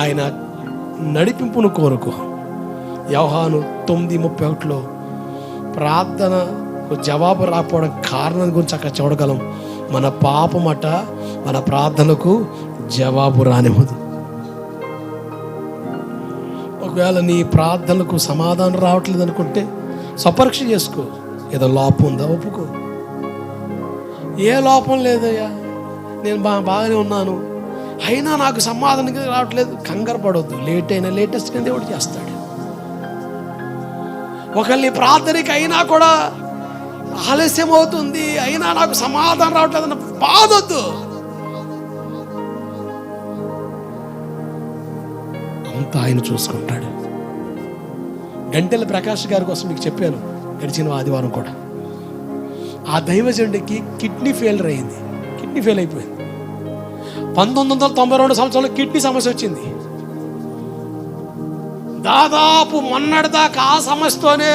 ఆయన నడిపింపును కోరుకో. వ్యవహాను తొమ్మిది ముప్పై ఒకటిలో ప్రార్థనకు జవాబు రాకపోవడం కారణం గురించి అక్కడ చూడగలం. మన పాపమట మన ప్రార్థనకు జవాబు రానివ్వదు. ఒకవేళ నీ ప్రార్థనలకు సమాధానం రావట్లేదు అనుకుంటే సపరీక్ష చేసుకో. ఏదో లోపం ఉందా ఒప్పుకో. ఏ లోపం లేదయ్యా. నేను బా బాగానే ఉన్నాను. అయినా నాకు సమాధానం రావట్లేదు. కంగారు పడవద్దు లేట్ అయినా లేటెస్ట్ కింద దేవుడు చేస్తాడు. ఒకళ్ళని ప్రార్థనకి అయినా కూడా ఆలస్యం అవుతుంది. అయినా నాకు సమాధానం రావట్లేదు అన్న బాధొద్దు. అంతా ఆయన చూసుకుంటాడు. గంటెల ప్రకాష్ గారి కోసం మీకు చెప్పాను. గడిచిన ఆదివారం కూడా. ఆ దైవజనుడికి కిడ్నీ ఫెయిలర్ అయింది. కిడ్నీ ఫెయిల్ అయిపోయింది. పంతొమ్మిది వందల తొంభై రెండు సంవత్సరంలో కిడ్నీ సమస్య వచ్చింది. దాదాపు మొన్నటిదాకా ఆ సమస్యతోనే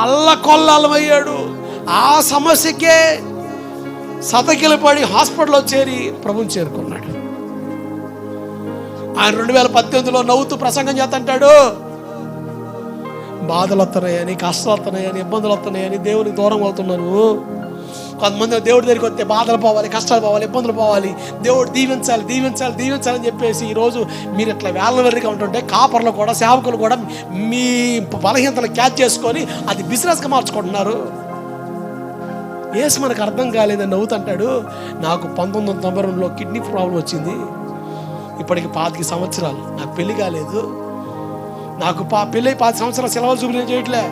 అల్లకొల్లమయ్యాడు ఆ సమస్యకే సతకిలు పడి హాస్పిటల్లో చేరి ప్రభుని చేరుకున్నాడు. ఆయన రెండు వేల పద్దెనిమిదిలో నవ్వుతూ ప్రసంగం చేస్తుంటాడు. బాధలు వస్తున్నాయని కష్టాలు వస్తున్నాయని ఇబ్బందులు వస్తున్నాయని దేవునికి దూరం అవుతున్నాను కొంతమంది దేవుడి దగ్గరికి వస్తే బాధలు పోవాలి కష్టాలు పోవాలి ఇబ్బందులు పోవాలి. దేవుడు దీవించాలి దీవించాలి దీవించాలని చెప్పేసి ఈరోజు మీరు ఇట్లా వేళ్ళ ఉంటుంటే కాపర్లు కూడా సేవకులు కూడా మీ బలహీనతలు క్యాచ్ చేసుకొని అది బిజినెస్గా మార్చుకుంటున్నారు. ఏసు మనకు అర్థం కాలేదని నవ్వుతుంటాడు. నాకు పంతొమ్మిది వందల తొంభై రెండులో కిడ్నీ ప్రాబ్లం వచ్చింది. ఇప్పటికి పాతిక సంవత్సరాలు. నాకు పెళ్ళి కాలేదు. నాకు పా పెళ్ళి పాతి సంవత్సరాలు సెలవులు చూపులు చేయట్లే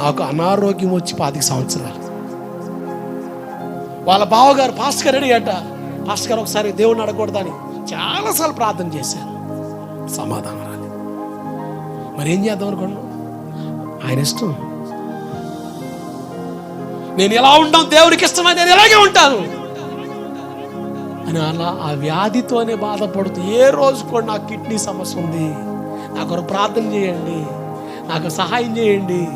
నాకు అనారోగ్యం వచ్చి పాతిక సంవత్సరాలు. వాళ్ళ బావగారు పాస్టర్ గారు అడిగట పాస్టర్ ఒకసారి దేవుణ్ణి అడగకూడదని చాలాసార్లు ప్రార్థన చేశారు. సమాధానం రాలేదు. మరి ఏం చేద్దాం అనుకున్నాను ఆయన ఇష్టం. నేను ఎలా ఉంటాను? దేవుడికి ఇష్టమైతే నేను ఎలాగే ఉంటాను. అని అలా ఆ వ్యాధితోనే బాధపడుతూ ఏ రోజు కూడా నాకు కిడ్నీ సమస్య ఉంది. నాకు ప్రార్థన చేయండి. నాకు సహాయం చేయండి.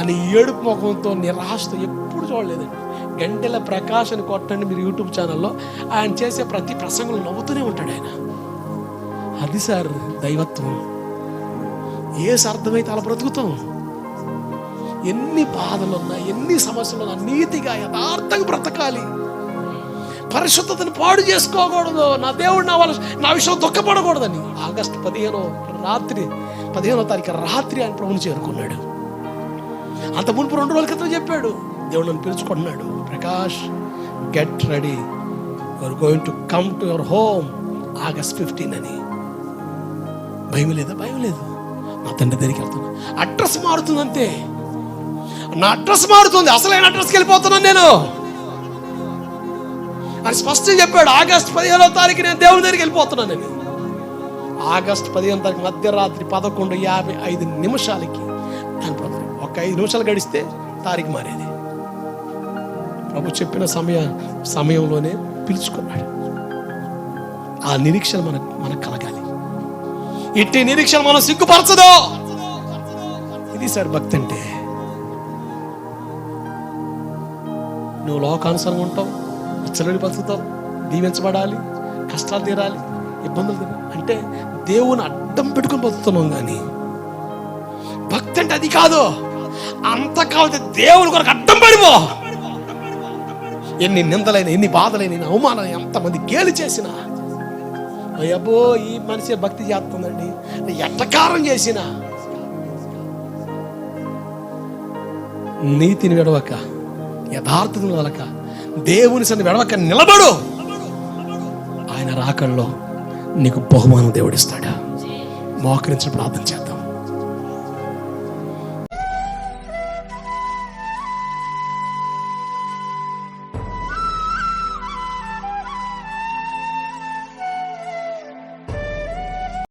అని ఏడుపు ముఖంతో నిరాశతో ఎప్పుడు చూడలేదండి. గంటెల ప్రకాశం అని కొట్టండి మీరు యూట్యూబ్ ఛానల్లో. ఆయన చేసే ప్రతి ప్రసంగంలో నవ్వుతూనే ఉంటాడు ఆయన. అది సార్ దైవత్వం. ఏ అర్థమైతే అలా బ్రతుకుతాం? ఎన్ని బాధలు ఉన్నా ఎన్ని సమస్యలు ఉన్నా నీతిగా యథార్థంగా బ్రతకాలి. పరిశుద్ధతను పాడు చేసుకోకూడదు. నా దేవుడు నా వాళ్ళ నా విషయం దుఃఖపడకూడదని. ఆగస్టు పదిహేనో రాత్రి పదిహేనో తారీఖు రాత్రి ఆయన ప్రభుని చేరుకున్నాడు. అంత మునుపు రెండు రోజుల క్రితం చెప్పాడు. దేవుడు నన్ను పిలుచుకుంటున్నాడు Prakash get ready your going to come to your home August fifteen అని. భయం లేదా? భయం లేదు. నా తండ్రి దగ్గరికి వెళ్తున్నా. అడ్రస్ మారుతుంది అంతే నా అడ్రస్ మారుతుంది. అసలైన అడ్రస్కి వెళ్ళిపోతున్నాను నేను. అని స్పష్టంగా చెప్పాడు. ఆగస్ట్ పదిహేనో తారీఖు నేను దేవుని దగ్గరికి వెళ్ళిపోతున్నానని ఆగస్ట్ పదిహేను తారీఖు మధ్యరాత్రి పదకొండు యాభై ఐదు నిమిషాలకి ఆయన ఒక ఐదు నిమిషాలు గడిస్తే తారీఖు మారేది. ప్రభు చెప్పిన సమయ సమయంలోనే పిలుచుకున్నాడు. ఆ నిరీక్షణ మనకు మనకు కలగాలి. ఇట్టి నిరీక్షణ మనం సిగ్గుపరచదు. ఇది సార్ భక్తి అంటే. నువ్వు లోకానుసరంగా ఉంటావు విచ్చలడి బతుకుతావు దీవించబడాలి కష్టాలు తీరాలి ఇబ్బందులు తీరాలి. అంటే దేవుని అడ్డం పెట్టుకుని బతుకుతున్నాం కానీ భక్తి అంటే అది కాదు. అంత కావాలి దేవుని కొరకు అడ్డం పడిపో. ఎన్ని నిందలైన ఎన్ని బాధలైన ఎన్ని అవమానాలు ఎంతమంది గేలి చేసినా. అయ్యబో ఈ మనిషి భక్తి చేస్తుందండి. ఎట్టకారం చేసిన. నీతిని విడవక యథార్థతను వదలక దేవుని సన్ని విడవక నిలబడు. ఆయన రాకల్లో నీకు బహుమానం దేవుడిస్తాడా? మోకరించిన ప్రార్థన చేద్దాం.